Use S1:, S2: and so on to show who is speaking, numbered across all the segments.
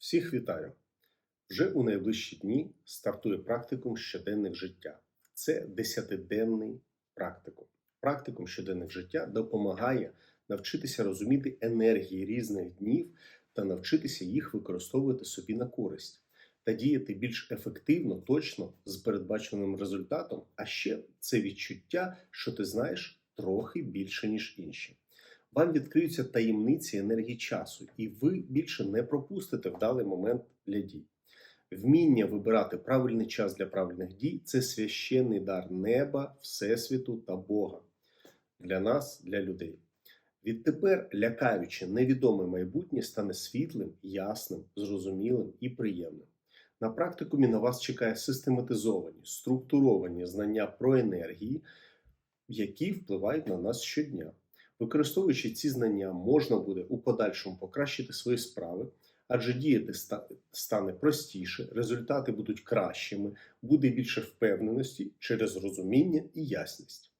S1: Всіх вітаю! Вже у найближчі дні стартує практикум щоденних життя. Це десятиденний практикум. Практикум щоденних життя допомагає навчитися розуміти енергії різних днів та навчитися їх використовувати собі на користь та діяти більш ефективно, точно з передбаченим результатом. А ще це відчуття, що ти знаєш трохи більше, ніж інші. Вам відкриються таємниці енергії часу, і ви більше не пропустите вдалий момент для дій. Вміння вибирати правильний час для правильних дій це священний дар неба, Всесвіту та Бога для нас, для людей. Відтепер лякаюче невідоме майбутнє стане світлим, ясним, зрозумілим і приємним. На практикумі на вас чекає систематизовані, структуровані знання про енергії, які впливають на нас щодня. Використовуючи ці знання, можна буде у подальшому покращити свої справи, адже діяти стане простіше, результати будуть кращими, буде більше впевненості через розуміння і ясність.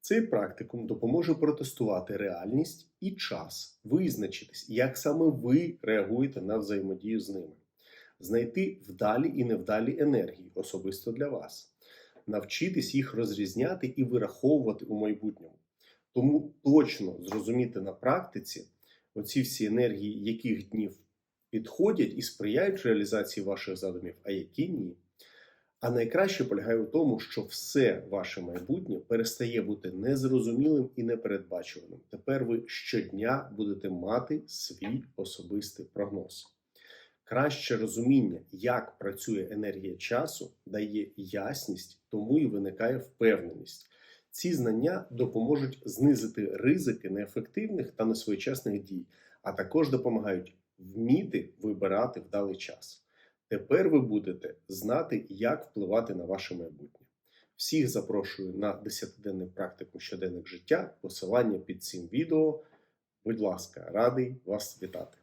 S1: Цей практикум допоможе протестувати реальність і час, визначитись, як саме ви реагуєте на взаємодію з ними, знайти вдалі і невдалі енергії особисто для вас, навчитись їх розрізняти і вираховувати у майбутньому. Тому точно зрозуміти на практиці оці всі енергії, яких днів підходять і сприяють реалізації ваших задумів, а які ні. А найкраще полягає у тому, що все ваше майбутнє перестає бути незрозумілим і непередбачуваним. Тепер ви щодня будете мати свій особистий прогноз. Краще розуміння, як працює енергія часу, дає ясність, тому і виникає впевненість. Ці знання допоможуть знизити ризики неефективних та несвоєчасних дій, а також допомагають вміти вибирати вдалий час. Тепер ви будете знати, як впливати на ваше майбутнє. Всіх запрошую на 10-денний практику щоденних життя. Посилання під цим відео. Будь ласка, радий вас вітати.